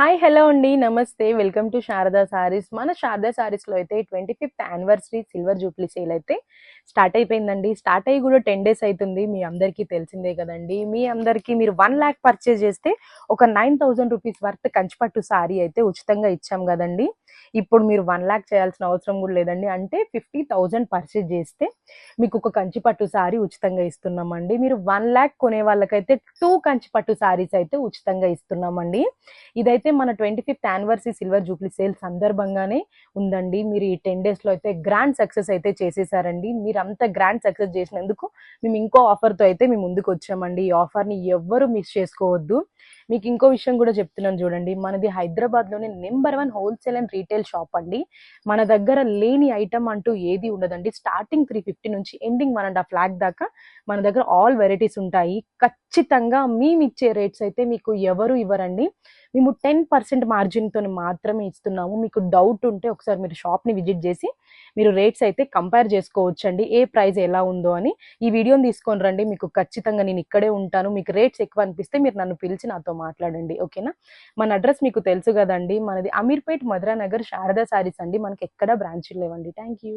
Hi hello అండి. నమస్తే. Welcome to Sharada saris మన శారదా సారీస్లో అయితే twenty fifth anniversary silver jubilee sale అయితే స్టార్ట్ అయిపోయిందండి. స్టార్ట్ అయ్యి కూడా టెన్ డేస్ అవుతుంది మీ అందరికీ తెలిసిందే కదండి. మీ అందరికీ మీరు వన్ ల్యాక్ పర్చేజ్ చేస్తే ఒక నైన్ థౌజండ్ రూపీస్ వర్త్ కంచిపట్టు సారీ అయితే ఉచితంగా ఇచ్చాం కదండి. ఇప్పుడు మీరు వన్ ల్యాక్ చేయాల్సిన అవసరం కూడా లేదండి. అంటే ఫిఫ్టీ థౌజండ్ పర్చేజ్ చేస్తే మీకు ఒక కంచిపట్టు సారీ ఉచితంగా ఇస్తున్నామండి. మీరు వన్ ల్యాక్ కొనే వాళ్ళకైతే టూ కంచిపట్టు సారీస్ అయితే ఉచితంగా ఇస్తున్నామండి. ఇదైతే అయితే మన twenty fifth anniversary silver jubilee sale సందర్భంగానే ఉందండి. మీరు ఈ టెన్ డేస్లో అయితే గ్రాండ్ సక్సెస్ అయితే చేసేసారండి. మీరు అంత గ్రాండ్ సక్సెస్ చేసినందుకు మేము ఇంకో ఆఫర్తో అయితే మేము ముందుకు వచ్చామండి. ఈ ఆఫర్ని ఎవ్వరూ మిస్ చేసుకోవద్దు. మీకు ఇంకో విషయం కూడా చెప్తున్నాను చూడండి. మనది హైదరాబాద్లోనే number one wholesale and retail shop అండి. మన దగ్గర లేని ఐటమ్ అంటూ ఏది ఉండదండి. స్టార్టింగ్ త్రీ ఫిఫ్టీ నుంచి ending one and half lakh దాకా మన దగ్గర ఆల్ వెరైటీస్ ఉంటాయి. ఖచ్చితంగా మేము ఇచ్చే రేట్స్ అయితే మీకు ఎవరు ఇవ్వరండి. మేము టెన్ పర్సెంట్ మార్జిన్తో మాత్రమే ఇస్తున్నాము. మీకు డౌట్ ఉంటే ఒకసారి మీరు షాప్ని విజిట్ చేసి మీరు రేట్స్ అయితే కంపేర్ చేసుకోవచ్చండి. ఏ ప్రైస్ ఎలా ఉందో అని. ఈ వీడియోని తీసుకొని రండి. మీకు ఖచ్చితంగా నేను ఇక్కడే ఉంటాను. మీకు రేట్స్ ఎక్కువ అనిపిస్తే మీరు నన్ను పిలిచి నాతో మాట్లాడండి ఓకేనా? మన అడ్రస్ మీకు తెలుసు కదండి. మనది అమీర్పేట్ మధురా నగర్ శారదా సారీస్ అండి. మనకి ఎక్కడ బ్రాంచ్లు లేవండి. Thank you.